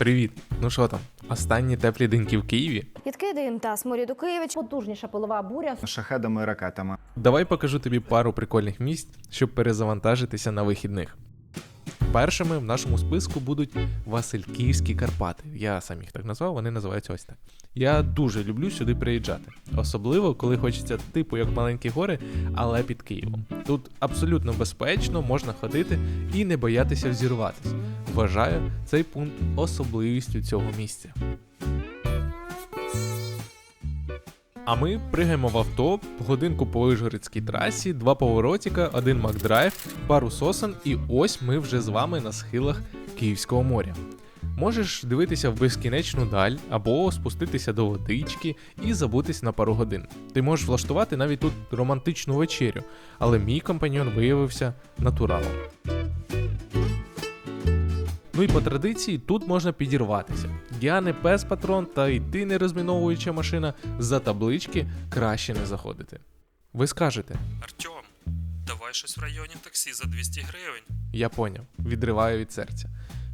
Привіт! Ну що там? Останні теплі деньки в Києві? Дим та сморід у Києві, потужніша пилова буря. шахедами і ракетами. Давай покажу тобі пару прикольних місць, щоб перезавантажитися на вихідних. Першими в нашому списку будуть Васильківські Карпати. Я сам їх так назвав, вони називаються ось так. Я дуже люблю сюди приїжджати, особливо коли хочеться типу як маленькі гори, але під Києвом. Тут абсолютно безпечно, можна ходити і не боятися взірватися. Вважаю цей пункт особливістю цього місця. А ми пригаємо в авто, годинку по Вишгородській трасі, два поворотіка, один Макдрайв, пару сосен, і ось ми вже з вами на схилах Київського моря. Можеш дивитися в безкінечну даль або спуститися до водички і забутись на пару годин. Ти можеш влаштувати навіть тут романтичну вечерю, але мій компаньон виявився натуралом. Ну і по традиції тут можна підірватися. Я не пес патрон, та й ти не розміновуюча машина, за таблички краще не заходити. Ви скажете, Артем, давай щось в районі таксі за 200 гривень. я поняв, відриваю від серця.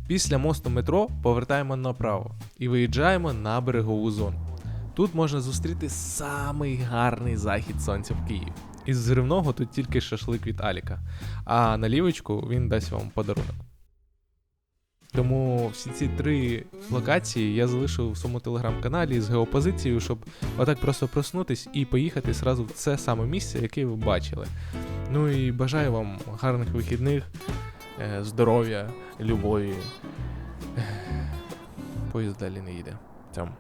Після мосту метро повертаємо направо і виїжджаємо на берегову зону. Тут можна зустріти самий гарний захід сонця в Києві. Із зривного тут тільки шашлик від Аліка, а налівочку він дасть вам подарунок. Тому всі ці три локації я залишив в своєму телеграм-каналі з геопозицією, щоб отак просто проснутись і поїхати зразу в це саме місце, яке ви бачили. Ну і бажаю вам гарних вихідних, е, здоров'я, любові. Поїзд далі не їде. Цьому.